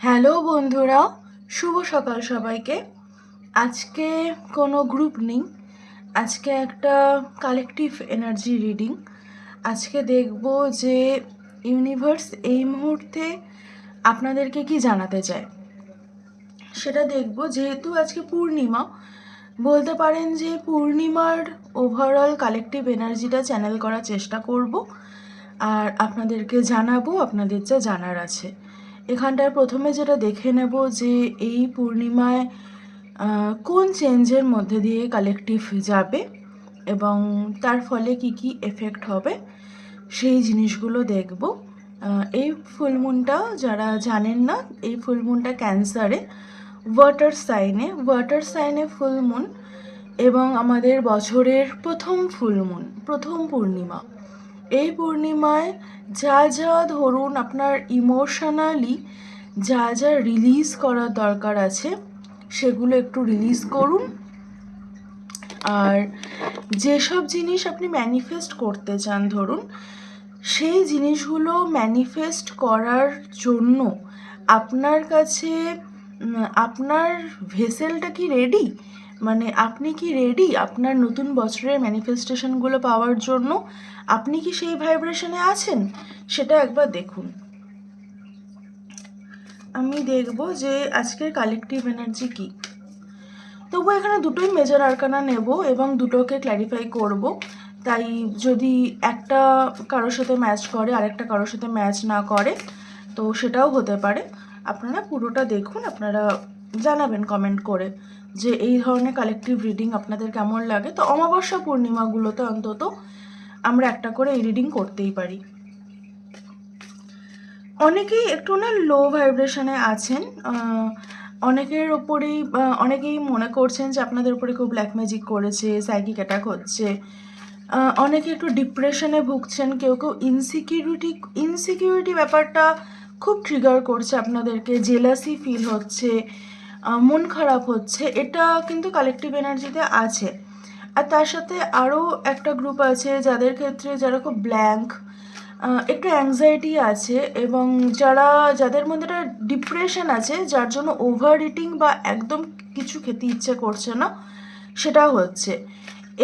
Hello বন্ধুরা, শুভ সকাল সবাইকে। আজকে কোনো গ্রুপ নেই, আজকে একটা কালেকটিভ এনার্জি রিডিং আজকে দেখব যে ইউনিভার্স এই মুহূর্তে আপনাদেরকে কি জানাতে চায়। সেটা দেখব, যেহেতু আজকে পূর্ণিমা, বলতে পারেন যে পূর্ণিমার ওভারঅল কালেকটিভ এনার্জিটা চ্যানেল করার চেষ্টা করব। আর আপনাদেরকে জানাব, আপনাদের যা জানার আছে। এখানটায় প্রথমে যেটা দেখে নেব যে এই পূর্ণিমায় কোন চেঞ্জের মধ্যে দিয়ে কালেকটিভ যাবে এবং তার ফলে কি কি এফেক্ট হবে সেই জিনিসগুলো দেখব। এই ফুলমুনটা যারা জানেন না, এই ফুলমুনটা ক্যান্সারে ওয়াটার সাইনে ওয়াটার সাইনে ফুলমুন এবং আমাদের বছরের প্রথম ফুলমুন প্রথম পূর্ণিমা। এই পূর্ণিমায় যা যা ধরুন আপনার ইমোশনালি যা যা রিলিজ করার দরকার আছে, সেগুলো একটু রিলিজ করুন। আর যেসব জিনিস আপনি ম্যানিফেস্ট করতে চান ধরুন, সেই জিনিসগুলো ম্যানিফেস্ট করার জন্য আপনার কাছে আপনার ভেসেলটা কি রেডি মানে আপনি কি রেডি আপনার নতুন বছরের ম্যানিফেস্টেশনগুলো পাওয়ার জন্য? আপনি কি সেই ভাইব্রেশনে আছেন? সেটা একবার দেখুন। আমি দেখব যে আজকের কালেকটিভ এনার্জি কি। তবু এখানে দুটোই মেজর আরকানা নেব এবং দুটোকে ক্ল্যারিফাই করব। তাই যদি একটা কারোর সাথে ম্যাচ করে, আরেকটা কারোর সাথে ম্যাচ না করে, তো সেটাও হতে পারে। আপনারা পুরোটা দেখুন, আপনারা জানাবেন কমেন্ট করে। যে এই ধরনের কালেকটিভ রিডিং আপনাদের কেমন লাগে? তো অমাবস্যা পূর্ণিমাগুলোতে অন্তত আমরা একটা করে এই রিডিং করতেই পারি। অনেকেই একটু না লো ভাইব্রেশনে আছেন। অনেকের ওপরেই অনেকেই মনে করছেন যে আপনাদের উপরে খুব ব্ল্যাক ম্যাজিক করেছে সাইকিক অ্যাটাক হচ্ছে। অনেকে একটু ডিপ্রেশনে ভুগছেন, কেউ কেউ ইনসিকিউরিটি ইনসিকিউরিটি ব্যাপারটা খুব ট্রিগার করছে আপনাদেরকে জেলাসি ফিল হচ্ছে। মন খারাপ হচ্ছে, এটা কিন্তু কালেকটিভ এনার্জিতে আছে। আর তার সাথে আরও একটা গ্রুপ আছে যাদের ক্ষেত্রে যারা খুব ব্ল্যাঙ্ক একটু অ্যাংজাইটি আছে এবং যারা, যাদের মধ্যে একটা ডিপ্রেশন আছে, যার জন্য ওভার ইটিং বা একদম কিছু খেতে ইচ্ছে করছে না, সেটা হচ্ছে।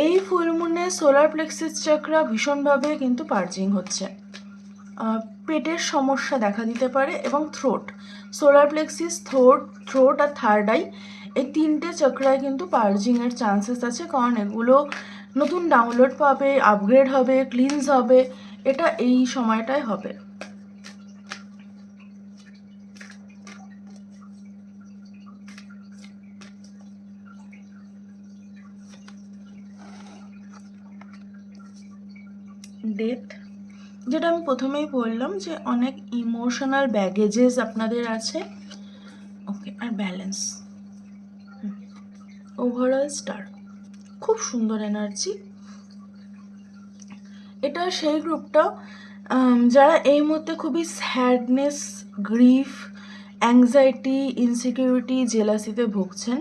এই ফুলমুনে সোলার প্লেক্সিস চক্রা ভীষণভাবে কিন্তু পার্জিং হচ্ছে। পেটের সমস্যা দেখা দিতে পারে এবং throat solar plexus throat throat আর থার্ড আই এই তিনটে চক্রায় কিন্তু পার্জিংয়ের চান্সেস আছে। কারণ এগুলো নতুন ডাউনলোড পাবে আপগ্রেড হবে ক্লিনস হবে, এটা এই সময়টায় হবে। ডেথ যেটা আমি প্রথমেই বললাম যে অনেক ইমোশনাল ব্যাগেজেস আপনাদের আছে। ওকে আর ব্যালেন্স ওভারঅল স্টার খুব সুন্দর এনার্জি এটা সেই গ্রুপটা যারা এই মুহূর্তে খুবই স্যাডনেস গ্রিফ অ্যাংজাইটি ইনসিকিউরিটি জেলাসিতে ভুগছেন,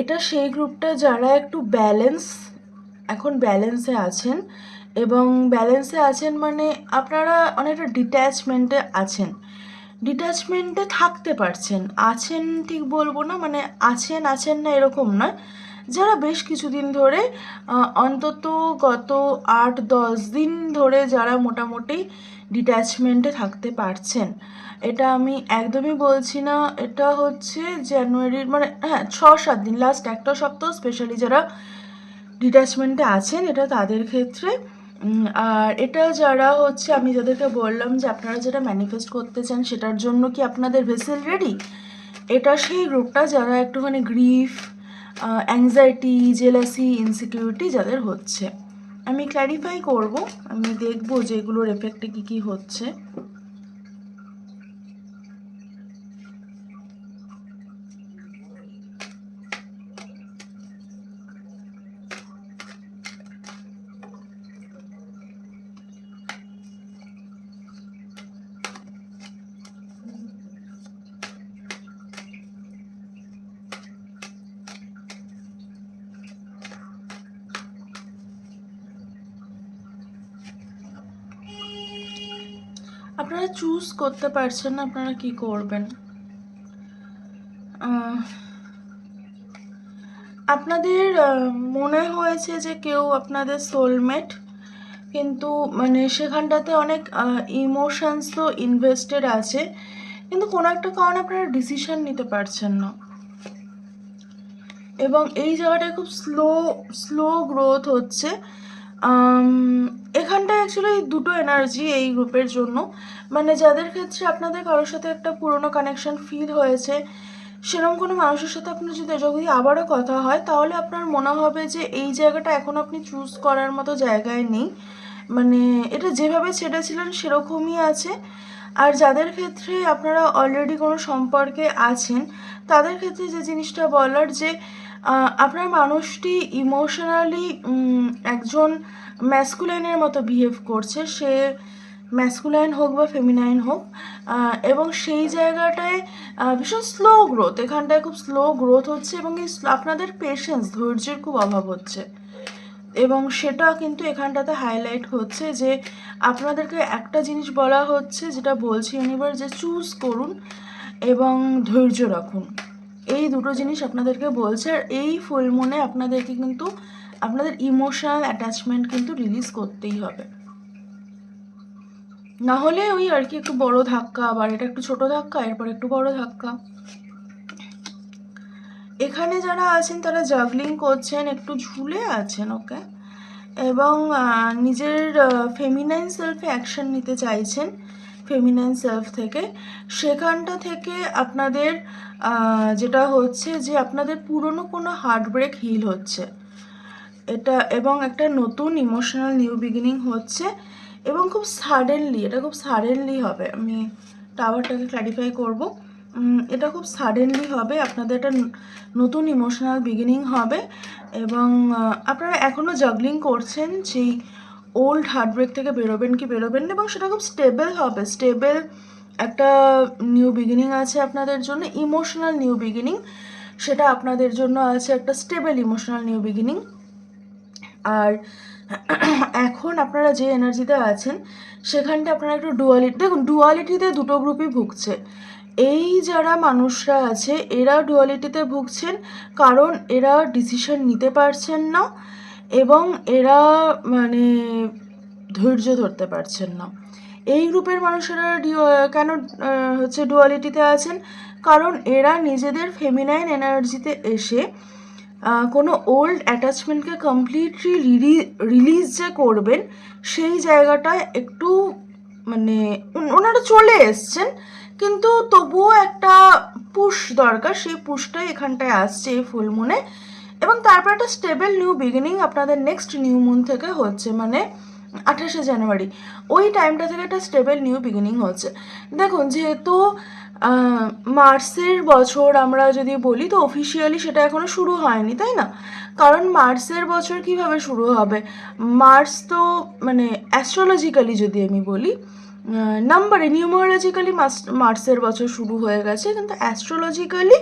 এটা সেই গ্রুপটা যারা একটু ব্যালেন্স এখন ব্যালেন্সে আছেন এবং ব্যালেন্সে আছেন মানে আপনারা অনেকটা ডিট্যাচমেন্টে আছেন। ডিট্যাচমেন্টে থাকতে পারছেন, আছেন ঠিক বলব না মানে আছেন আছেন না এরকম নয় যারা বেশ কিছুদিন ধরে অন্তত গত আট, দশ দিন ধরে যারা মোটামুটি ডিট্যাচমেন্টে থাকতে পারছেন, এটা আমি একদমই বলছি না, এটা হচ্ছে জানুয়ারির মানে হ্যাঁ ছ, সাত দিন লাস্ট একটা সপ্তাহ স্পেশালি যারা ডিট্যাচমেন্টে আছেন, এটা তাদের ক্ষেত্রে আর এটা যারা হচ্ছে, আমি যাদেরকে বললাম যে আপনারা যেটা ম্যানিফেস্ট করতে চান সেটার জন্য কি আপনাদের ভেসেল রেডি এটা সেই গ্রুপটা যারা একটুখানি গ্রিফ অ্যাংজাইটি জেলাসি ইনসিকিউরিটি যাদের হচ্ছে। আমি ক্ল্যারিফাই করব, আমি দেখব যে এগুলোর এফেক্টে কী কী হচ্ছে। আপনারা চুজ করতে পারছেন না, আপনারা কি করবেন? আপনাদের মনে হয়েছে যে কেউ আপনাদের সোলমেট কিন্তু মানে সেখানটাতে অনেক ইমোশনসও ইনভেস্টেড আছে, কিন্তু কোনো একটা কারণে আপনারা ডিসিশন নিতে পারছেন না। এবং এই জায়গাটায় খুব স্লো স্লো গ্রোথ হচ্ছে। এখানটায় অ্যাকচুয়ালি দুটো এনার্জি এই গ্রুপের জন্য। মানে যাদের ক্ষেত্রে আপনাদের কারোর সাথে একটা পুরনো কানেকশন ফিল হয়েছে সেরকম কোনো মানুষের সাথে আপনার যদি যদি আবারও কথা হয়, তাহলে আপনার মনে হবে যে এই জায়গাটা এখন আপনি চুজ করার মতো জায়গায় নেই। মানে এটা যেভাবে ছেড়েছিলেন, সেরকমই আছে। আর যাদের ক্ষেত্রে আপনারা অলরেডি কোনো সম্পর্কে আছেন, তাদের ক্ষেত্রে যে জিনিসটা বলার যে আপনার মানুষটি ইমোশনালি একজন ম্যাসকুলাইনের মতো বিহেভ করছে। সে ম্যাসকুলাইন হোক বা ফেমিনাইন হোক এবং সেই জায়গাটায় ভীষণ স্লো গ্রোথ এখানটায় খুব স্লো গ্রোথ হচ্ছে এবং এই আপনাদের পেশেন্স ধৈর্যের খুব অভাব হচ্ছে। এবং সেটা কিন্তু এখানটাতে হাইলাইট হচ্ছে যে আপনাদেরকে একটা জিনিস বলা হচ্ছে, যেটা বলছি ইউনিভার্স যে চুজ করুন এবং ধৈর্য রাখুন। এই দুটো জিনিস আপনাদেরকে বলছে, আর এই ফুল মুনে আপনাদেরকে কিন্তু আপনাদের ইমোশনাল অ্যাটাচমেন্ট কিন্তু রিলিজ করতেই হবে। না হলে ওই আর কি একটু বড় ধাক্কা, আবার এটা একটু ছোট ধাক্কা, এরপর একটু বড় ধাক্কা। এখানে যারা আছেন, তারা জাগলিং করছেন, একটু ঝুলে আছেন ওকে এবং নিজের ফেমিনাইন সেলফে অ্যাকশন নিতে চাইছেন। ফেমিনাইন সেলফ থেকে, সেখানটা থেকে আপনাদের যেটা হচ্ছে যে আপনাদের পুরনো কোনো হার্টব্রেক হিল হচ্ছে। এটা এবং একটা নতুন ইমোশনাল নিউ বিগিনিং হচ্ছে এবং খুব সাডেনলি এটা খুব সাডেনলি হবে। আমি টাওয়ারটাকে ক্ল্যারিফাই করব। এটা খুব সাডেনলি হবে, আপনাদের একটা নতুন ইমোশনাল বিগিনিং হবে এবং আপনারা এখনও জাগলিং করছেন যেই ওল্ড হার্টব্রেক থেকে বেরোবেন কি বেরোবেন না, এবং সেটা খুব স্টেবল হবে। স্টেবল একটা নিউ বিগিনিং আছে আপনাদের জন্য ইমোশনাল নিউ বিগিনিং সেটা আপনাদের জন্য আছে একটা স্টেবল ইমোশনাল নিউ বিগিনিং আর এখন আপনারা যে এনার্জিতে আছেন, সেখানটা আপনারা একটু ডুয়ালিটি দেখুন ডুয়ালিটিতে দুটো গ্রুপই ভুগছে। এই যারা মানুষরা আছে, এরা ডুয়ালিটিতে ভুগছেন, কারণ এরা ডিসিশন নিতে পারছেন না। এবং এরা মানে ধৈর্য ধরতে পারছেন না। এই গ্রুপের মানুষেরা কেন হচ্ছে ডুয়ালিটিতে আছেন? কারণ এরা নিজেদের ফেমিনাইন এনার্জিতে এসে কোনো ওল্ড অ্যাটাচমেন্টকে কমপ্লিটলি রিলিজ যে করবেন, সেই জায়গাটায় একটু মানে ওনারা চলে এসছেন, কিন্তু তবুও একটা পুশ দরকার। সেই পুশটাই এখানটায় আসছে এই ফুলমুনে এবং তারপর একটা স্টেবল নিউ বিগিনিং আপনাদের নেক্সট নিউ মুন থেকে হচ্ছে মানে আঠাশে জানুয়ারি। ওই টাইমটা থেকে একটা স্টেবল নিউ বিগিনিং হচ্ছে। দেখুন, যেহেতু মার্চের বছর আমরা যদি বলি, তো অফিসিয়ালি সেটা এখনও শুরু হয়নি, তাই না? কারণ মার্চের বছর কীভাবে শুরু হবে? মার্চ তো মানে অ্যাস্ট্রোলজিক্যালি যদি আমি বলি নাম্বারে নিউমারোলজিক্যালি মার্চের বছর শুরু হয়ে গেছে, কিন্তু অ্যাস্ট্রোলজিক্যালি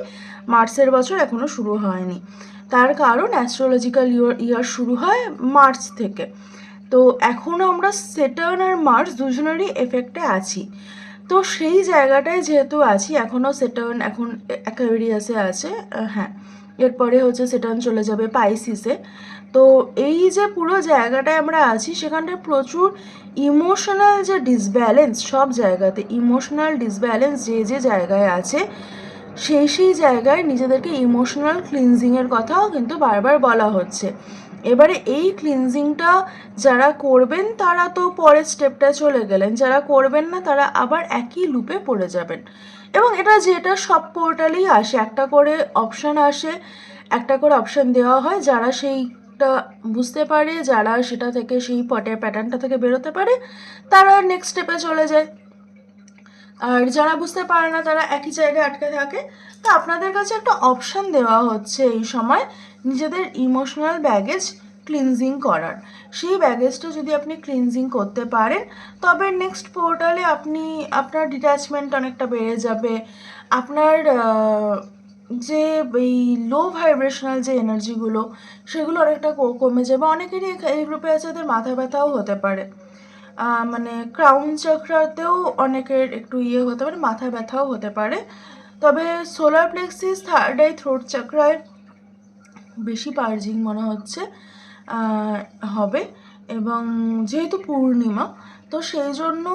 মার্চের বছর এখনও শুরু হয়নি। তার কারণ অ্যাস্ট্রোলজিক্যাল ইয়ার ইয়ার শুরু হয় মার্চ থেকে। তো এখনও আমরা সেটার্ন আর মার্চ দুজনেরই এফেক্টে আছি। তো সেই জায়গাটায় যেহেতু আছি এখনও সেটার্ন এখন অ্যাকোয়ারিয়াসে আছে হ্যাঁ। এরপরে হচ্ছে সেটার্ন চলে যাবে পাইসিসে তো এই যে পুরো জায়গাটায় আমরা আছি, সেখানটায় প্রচুর ইমোশনাল যে ডিসব্যালেন্স সব জায়গাতে ইমোশনাল ডিসব্যালেন্স যে যে জায়গায় আছে, সেই সেই জায়গায় নিজেদেরকে ইমোশনাল ক্লিনজিংয়ের কথাও কিন্তু বারবার বলা হচ্ছে। এবারে এই ক্লিনজিংটা যারা করবেন, তারা তো পরের স্টেপটা চলে গেলেন, যারা করবেন না, তারা আবার একই লুপে পড়ে যাবেন। এবং এটা যেটা সব পোর্টালেই আসে, একটা করে অপশান আসে, একটা করে অপশান দেওয়া হয়, যারা সেইটা বুঝতে পারে যারা সেটা থেকে সেই পটের প্যাটার্নটা থেকে বেরোতে পারে, তারা নেক্সট স্টেপে চলে যায়। আর যারা বুঝতে পারে না তারা একই জায়গায় আটকে থাকে। তো আপনাদের কাছে একটা অপশান দেওয়া হচ্ছে এই সময় নিজেদের ইমোশনাল ব্যাগেজ ক্লিনজিং করার। সেই ব্যাগেজটা যদি আপনি ক্লিনজিং করতে পারেন, তবে নেক্সট পোর্টালে আপনি আপনার ডিট্যাচমেন্ট অনেকটা বেড়ে যাবে। আপনার যে এই লো ভাইব্রেশনাল যে এনার্জিগুলো সেগুলো অনেকটা কমে যাবে অনেকেরই এই গ্রুপে আছে যাদের মাথা ব্যথাও হতে পারে। মানে ক্রাউন চক্রাতেও অনেকের একটু ইয়ে হতে পারে, মাথা ব্যথাও হতে পারে। তবে solar plexus third eye throat চক্রায় বেশি পার্জিং মনে হচ্ছে হবে। এবং যেহেতু পূর্ণিমা, তো সেই জন্য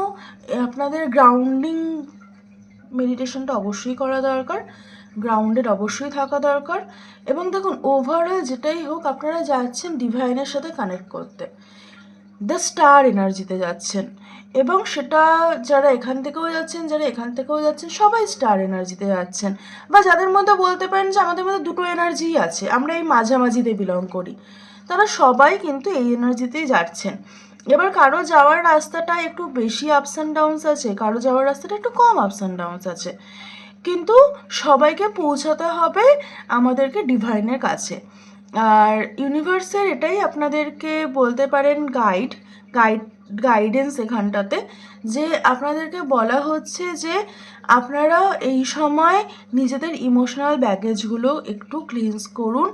আপনাদের গ্রাউন্ডিং মেডিটেশনটা অবশ্যই করা দরকার। গ্রাউন্ডেড অবশ্যই থাকা দরকার। এবং দেখুন ওভারঅল যেটাই হোক, আপনারা যাচ্ছেন ডিভাইনের সাথে কানেক্ট করতে। দ্য স্টার এনার্জিতে যাচ্ছেন। এবং সেটা যারা এখান থেকেও যাচ্ছেন, যারা এখান থেকেও যাচ্ছেন, সবাই স্টার এনার্জিতে যাচ্ছেন। বা যাদের মধ্যে বলতে পারেন যে আমাদের মধ্যে দুটো এনার্জিই আছে, আমরা এই মাঝামাঝিতে বিলং করি। তারা সবাই কিন্তু এই এনার্জিতেই যাচ্ছেন। এবার কারও যাওয়ার রাস্তাটা একটু বেশি আপস অ্যান্ড ডাউনস আছে, কারও যাওয়ার রাস্তাটা একটু কম আপস অ্যান্ড ডাউনস আছে। কিন্তু সবাইকে পৌঁছাতে হবে আমাদেরকে ডিভাইনের কাছে। আর ইউনিভার্সের এটাই আপনাদেরকে বলতে পারেন গাইড গাইড গাইডেন্স এখানটাতে, যে আপনাদেরকে বলা হচ্ছে যে আপনারা এই সময় নিজেদের ইমোশনাল ব্যাগেজগুলো একটু ক্লিনস করুন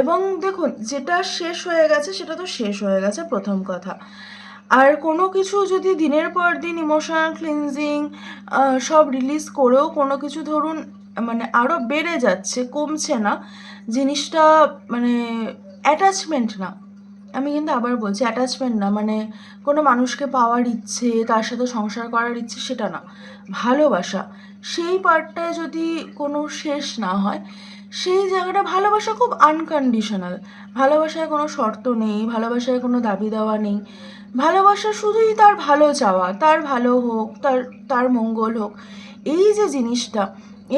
এবং দেখুন, যেটা শেষ হয়ে গেছে সেটা তো শেষ হয়ে গেছে প্রথম কথা। আর কোনো কিছু যদি দিনের পর দিন ইমোশনাল ক্লিনজিং সব রিলিজ করেও কোনো কিছু ধরুন মানে আরও বেড়ে যাচ্ছে, কমছে না, জিনিসটা মানে অ্যাটাচমেন্ট না। আমি কিন্তু আবার বলছি অ্যাটাচমেন্ট না মানে কোনো মানুষকে পাওয়ার ইচ্ছে, তার সাথে সংসার করার ইচ্ছে সেটা না, ভালোবাসা। সেই পার্টটায় যদি কোনো শেষ না হয়, সেই জায়গাটা ভালোবাসা খুব আনকন্ডিশনাল ভালোবাসায় কোনো শর্ত নেই, ভালোবাসায় কোনো দাবি দেওয়া নেই। ভালোবাসা শুধুই তার ভালো চাওয়া, তার ভালো হোক, তার তার মঙ্গল হোক। এই যে জিনিসটা,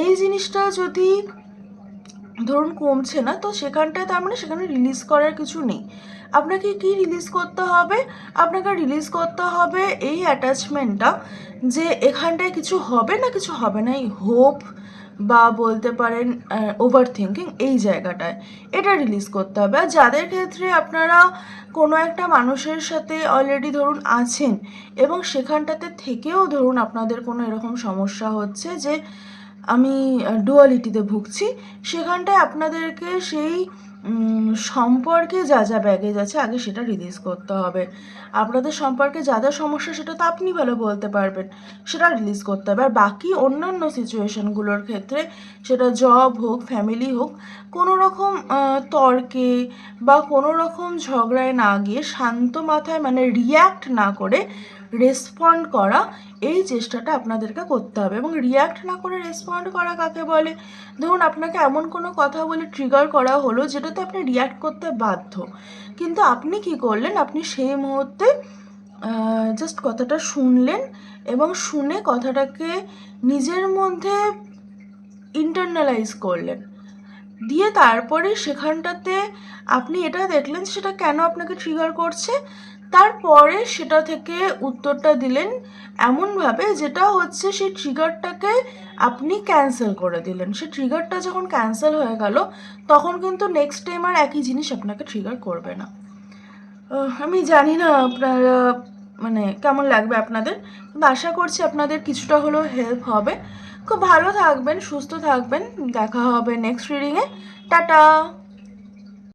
এই জিনিসটা যদি ধরুন কমছে না, তো সেখানটায় তার মানে সেখানে রিলিজ করার কিছু নেই। আপনাকে কি রিলিজ করতে হবে? আপনাকে রিলিজ করতে হবে এই অ্যাটাচমেন্টটা যে এখানটায় কিছু হবে না, কিছু হবে না, এই হোপ বা বলতে পারেন ওভার থিঙ্কিং এই জায়গাটায়। এটা রিলিজ করতে হবে। আর যাদের ক্ষেত্রে আপনারা কোনো একটা মানুষের সাথে অলরেডি ধরুন আছেন এবং সেখানটাতে থেকেও ধরুন আপনাদের কোনো এরকম সমস্যা হচ্ছে যে, আমি ডুয়ালিটিতে ভুগছি, সেখানটায় আপনাদেরকে সেই সম্পর্কে যা যা ব্যাগেজ আছে আগে সেটা রিলিজ করতে হবে। আপনাদের সম্পর্কে যা যা সমস্যা সেটা তো আপনি ভালো বলতে পারবেন, সেটা রিলিজ করতে হবে। আর বাকি অন্যান্য সিচুয়েশনগুলোর ক্ষেত্রে সেটা জব হোক ফ্যামিলি হোক, কোনো রকম তর্কে বা কোনো রকম ঝগড়ায় না গিয়ে শান্ত মাথায় মানে রিয়্যাক্ট না করে রেসপন্ড করা, এই চেষ্টাটা আপনাদেরকে করতে হবে। এবং রিয়্যাক্ট না করে রেসপন্ড করা কাকে বলে? ধরুন, আপনাকে এমন কোনো কথা বলে ট্রিগার করা হলো, যেটাতে আপনি রিয়্যাক্ট করতে বাধ্য। কিন্তু আপনি কি করলেন? আপনি সেই মুহূর্তে জাস্ট কথাটা শুনলেন এবং শুনে কথাটাকে নিজের মধ্যে ইন্টারনালাইজ করলেন। দিয়ে তারপরে সেখানটাতে আপনি এটা দেখলেন, সেটা কেন আপনাকে ট্রিগার করছে? তারপরে সেটা থেকে উত্তরটা দিলেন এমনভাবে যেটা হচ্ছে সেই ট্রিগারটাকে আপনি ক্যান্সেল করে দিলেন। সেই ট্রিগারটা যখন ক্যান্সেল হয়ে গেল, তখন কিন্তু নেক্সট টাইম আর একই জিনিস আপনাকে ট্রিগার করবে না। আমি জানি না আপনারা মানে কেমন লাগবে আপনাদের, কিন্তু আশা করছি আপনাদের কিছুটা হলেও হেল্প হবে। খুব ভালো থাকবেন, সুস্থ থাকবেন, দেখা হবে নেক্সট রিডিংয়ে টাটা!